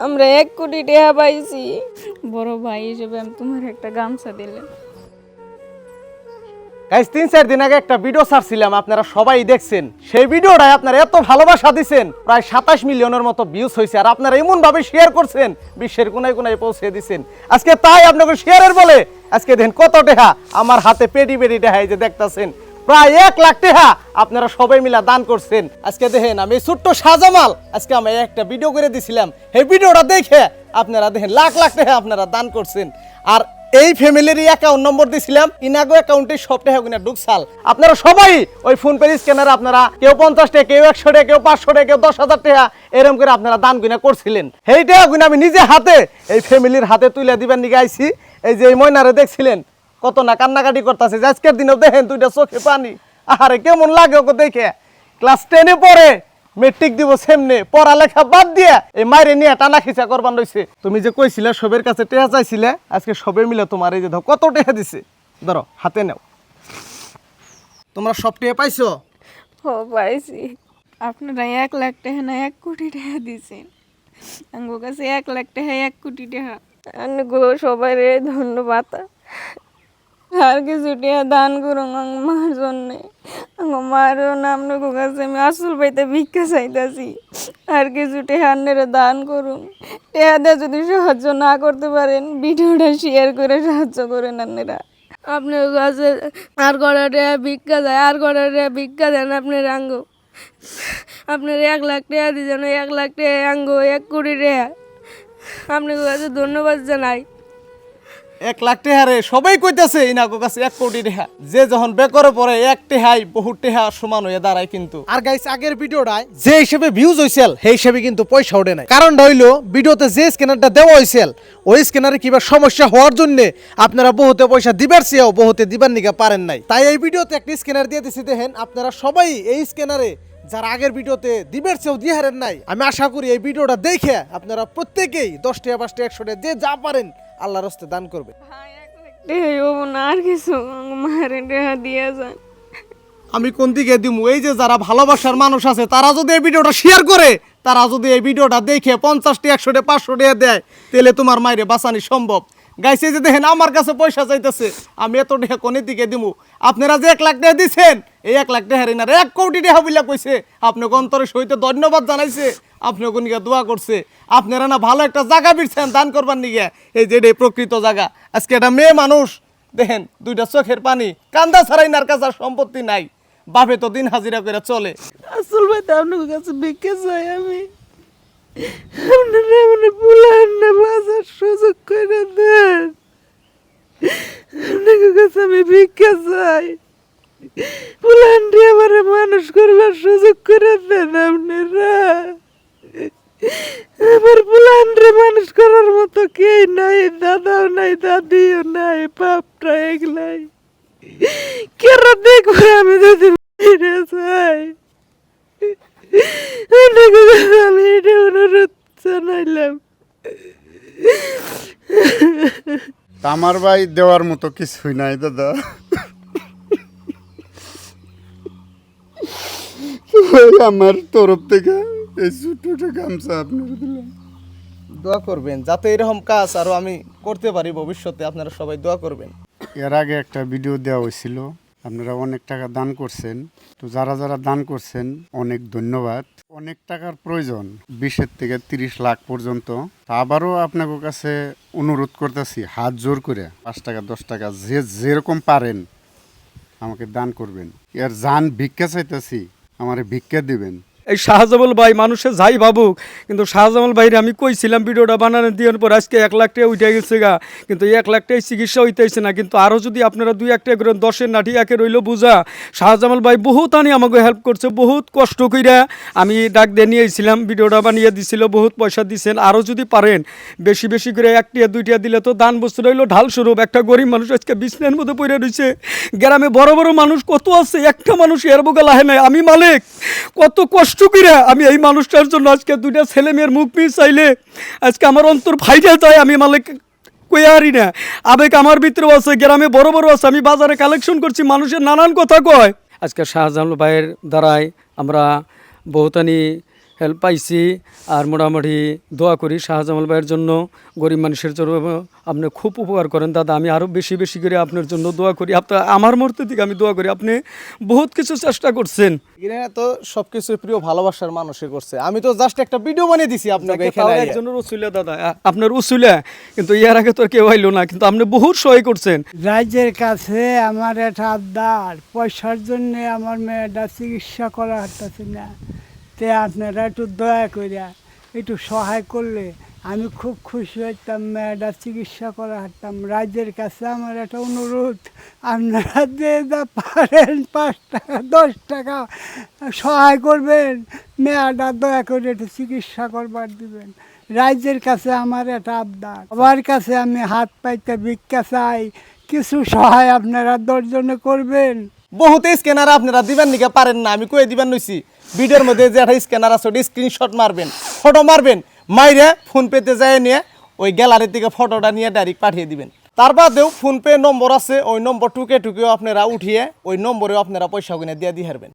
আমরা এক কোটি টাকা পাইছি। বড় ভাই হিসেবে আমি তোমার একটা গামছা দিলে গাইস তিন চার দিন আগে একটা ভিডিও ছাড়ছিলাম আপনারা সবাই দেখছেন। সেই ভিডিওটায় আপনারা এত ভালোবাসা দিছেন প্রায় সাতাশ মিলিয়নের মতো ভিউজ হয়েছে আর আপনারা এমন ভাবে শেয়ার করছেন বিশ্বের কোনায় কোনায় পৌঁছে দিছেন। আজকে তাই আপনাকে শেয়ারের বলে আজকে দেখেন কত টেহা আমার হাতে পেডি পেডি টেহা এই যে দেখতাছেন। প্রায় এক লাখ টেহা আপনারা সবাই মিলা দান করছেন। আজকে দেখেন আমি ছোট্ট সাজামাল আজকে আমি একটা ভিডিও করে দিছিলাম। এই ভিডিওটা দেখে আপনারা দেখেন, লাখ লাখ টাকা আপনারা দান করছেন। আর এই ফ্যামিলির অ্যাকাউন্ট নম্বর দিছিলাম, ইনাগো অ্যাকাউন্টে সব টাকা গুনা ঢুকসাল আপনারা সবাই ওই ফোন পে স্ক্যানার আপনারা কেউ পঞ্চাশ টাকা, কেউ একশো টাকা, কেউ পাঁচশো টাকা, কেউ দশ হাজার টাকা এরকম করে আপনারা দান গুনা করছিলেন। সেই টাকা গুনা আমি নিজে হাতে এই ফ্যামিলির হাতে তুলে দিবেন নিয়ে আইছি। এই যে এই ময়নারে দেখছিলেন কত না কান্নাকাটি করতেছে আজকের দিনেও দেখেন দুইটা চোখে পানি। আরে কেমন লাগে ওকে দেখে? ক্লাস টেনে পড়ে মেট্রিক দিব সেমনে পড়ালেখা বাদ দিয়ে এই মাইরে নিয়ে টানা খিচা করবান রইছে। তুমি যে কইছিলে সবের কাছে টেহা চাইছিলে আজকে সবে মিলে তোমার এই যে ধর কত টেহা দিছে? ধরো হাতে নাও। তোমরা সব টেহা পাইছো? ও পাইছি। আপনারা এক লাখ টাকা না এক কোটি টাকা দিছেন। আমার কাছে এক লাখ টাকা এক কোটি টাকা আমি গো সবাই রে ধন্যবাদ। আর কিছু টাকা দান করুন মার জন্যে। আমার নাম লোকের কাছে আমি আসল পাইতে ভিক্ষা চাইতেছি। আর কিছু টাকা আন্নারা দান করুন। টাকা দিয়ে যদি সাহায্য না করতে পারেন, ভিডিওটা শেয়ার করে সাহায্য করেন আন্নারা। আপনার কাছে আর কটা ভিক্ষা দেয়, আর কটা ভিক্ষা দেন আপনার আঙ্গ। আপনার এক লাখ টাকা দিয়েছেন, এক লাখ টাকা আঙ্গ এক কোটি টাকা। আপনার কাছে ধন্যবাদ জানাই। এক লাখ টেহারে সবাই কইতাছে ইনাকো কাছে এক কোটি টেহা। যে যখন বেকরে পড়ে, এক টেহাই বহুত টেহা সমান হয়ে দাঁড়ায় কিন্তু। আর গাইস আগের ভিডিওটায় যে হিসেবে ভিউজ হইছিল, সেই হিসেবে কিন্তু পয়সা ওঠে নাই। কারণটা হইল, ভিডিওতে যে স্ক্যানারটা দেওয়া হয়েছিল ওই স্ক্যানারে কিবা সমস্যা হওয়ার জন্য আপনারা বহুতে পয়সা দিবার চেয়েও বহুতে দিবার নিকা পারেন নাই। তাই এই ভিডিওতে একটা স্ক্যানার দিয়ে দিছি, দেখেন আপনারা সবাই এই স্ক্যানারে যারা আগের ভিডিওতে দিবের চেয়েও দিয়ে হারেন নাই, আমি আশা করি এই ভিডিওটা দেখে আপনারা প্রত্যেকেই দশটা পাঁচটা একশোটা যে যা পারেন আল্লাহর রস্তে দান করবে। আর কিছু দিয়ে যান। আমি কোন দিকে দিব এই যে যারা ভালোবাসার মানুষ আছে তারা যদি এই ভিডিওটা শেয়ার করে তারা যদি এই ভিডিওটা দেখে পঞ্চাশটি একশোটি পাঁচশো টাকা দেয় তাহলে তোমার মায়ের বাঁচানি সম্ভব। গাইছে যে দেখেন, আমার কাছে পয়সা চাইতেছে, আমি এত টাকা কোনের দিকে দিব আপনারা যে এক লাখ টাকা দিচ্ছেন এই এক লাখ টাকা না এক কোটি টাকা বইলা কইছে। আপনাকে অন্তরে সহিত ধন্যবাদ জানাইছে, আপনাকে নিয়ে দোয়া করছে। আপনারা না ভালো একটা জায়গা বিরছেন, দান করবার নিগে। এই যে প্রকৃত জায়গা। আজকে এটা মেয়ে মানুষ, দেখেন, দুইটা চোখের পানি, কান্দা ছাড়াই নার কাছে সম্পত্তি নাই। বাপে তো দিন হাজিরা করে চলে। আসল ভাই, তো আপনার কাছে ভিক্ষা চাই আমি। আপনারা মানে বুলান না বাজার সুযোগ করে দেন। আপনার কাছে আমি ভিক্ষা চাই। বুলানটি আমার মানুষ করবার সুযোগ করে দেন আপনারা। আমার বুলানরে মানুষ করার মতো কে নাই, দাদাও নাই, দাদিও নাই বাপটা এগুলাই কেন দেখব আমি যদি ফিরে যাই? আমি জানাইলাম আমার ভাই দেওয়ার মতো কিছুই নাই দাদা। আমার তরফ থেকে এই ছোট্ট গামছা আপনার দিলাম দোয়া করবেন যাতে এরকম কাজ আরও আমি করতে পারি ভবিষ্যতে আপনারা সবাই দোয়া করবেন। এর আগে একটা ভিডিও দেওয়া হয়েছিল। আপনারা অনেক টাকা দান করছেন। তো যারা যারা দান করছেন, অনেক ধন্যবাদ। অনেক টাকার প্রয়োজন, বিশের থেকে তিরিশ লাখ পর্যন্ত। আবারও আপনাকে কাছে অনুরোধ করতেছি, হাত জোর করে, পাঁচ টাকা, দশ টাকা, যে যেরকম পারেন, আমাকে দান করবেন। এর যান ভিক্ষা চাইতেছি, আমার ভিক্ষা দিবেন। এই শাহজামাল ভাই, মানুষে যাই ভাবুক, কিন্তু শাহজামাল ভাইরে আমি কইছিলাম, ভিডিওটা বানানো দেওয়ার পর আজকে এক লাখ টাকা উঠে গেছে গা। কিন্তু এক লাখ টাকায় চিকিৎসা হইতেছে না, কিন্তু আরও যদি আপনারা দুই এক টাকা করে দশের নাঠি একে রইল বুঝা, শাহজামাল ভাই বহুত আনি আমাকে হেল্প করছে, বহুত কষ্ট কইরা আমি ডাক দিয়ে নিয়ে এসেছিলাম ভিডিওটা বানিয়ে দিছিল, বহুত পয়সা দিছেন আরও যদি পারেন, বেশি বেশি করে একটিয়া দুইটিয়া দিলে তো দান বস্তু রইল ঢাল স্বরূপ, একটা গরিব মানুষ আজকে বিছনার মধ্যে পড়ে রয়েছে গ্রামে বড় বড় মানুষ কত আছে, একটা মানুষ এর বুকে লাহে নাই, আমি মালিক, কত কষ্ট করে আমি এই মানুষটার জন্য আজকে দুইটা ছেলে মেয়ের মুখ মিস চাইলে, আজকে আমার অন্তর ফাইটে যায়, আমি মালিক কইয়ারি না। আবেগ আমার ভিতরেও আছে, গ্রামে বড় বড় আছে, আমি বাজারে কালেকশন করছি, মানুষের নানান কথা কয়। আজকে শাহজাহান ভাইয়ের দ্বারাই আমরা বহুতানি হেল্প পাইছি আর মোটামুটি দোয়া করি শাহজামাল ভাইয়ের জন্য। গরিব মানুষের জন্য আপনি খুব উপকার করেন। দাদা আমি আরও বেশি বেশি করে আপনার জন্য দোয়া করি। আপনার আমার মূর্তি থেকে আমি দোয়া করি। আপনি বহুত কিছু চেষ্টা করছেন। এখানে তো সবকিছু প্রিয় ভালোবাসার মানুষে করছে। আমি তো জাস্ট একটা ভিডিও বানিয়ে দিছি আপনাকে একজনের উসুলিয়া দাদা। আপনার উসুলিয়া কিন্তু ইয়ার আগে তো কেউ আইলো না। কিন্তু আপনি বহুত সহায় করছেন। রাজ্যের কাছে আমার একটা আবদার। পয়সার জন্য আমার মেয়েটা চিকিৎসা করা হাঁটতেছে না। তে আপনারা একটু দয়া করিয়া একটু সহায় করলে আমি খুব খুশি হইতাম মেয়েটা চিকিৎসা করা হাঁটতাম রাজ্যের কাছে আমার একটা অনুরোধ, আপনারা যে যা পারেন পাঁচ টাকা, দশ টাকা সহায় করবেন। মেয়েটা দয়া করে একটু চিকিৎসা করবার দিবেন। রাজ্যের কাছে আমার একটা আবদার। সবার কাছে আমি হাত পাইতে ভিক্ষা চাই। কিছু সহায় আপনারা দশজনে করবেন। বহুত স্ক্যানার আপনারা দিবেন নিকে? পারেন না, আমি কয়ে দিবেন নইছি। ভিডিওর মধ্যে যে একটা স্ক্যানার আছে, ওটা স্ক্রিনশট মারবেন ফটো মারবেন, মাইরে ফোনপেতে যায় নিয়ে ওই গ্যালারি থেকে ফটোটা নিয়ে ডাইরেক্ট পাঠিয়ে দিবেন। তার বাদেও ফোনপে নম্বর আছে, ওই নম্বর টুকে টুকেও আপনারা উঠিয়ে ওই নম্বরেও আপনারা পয়সা কিনে দিয়ে দিয়ে হারবেন।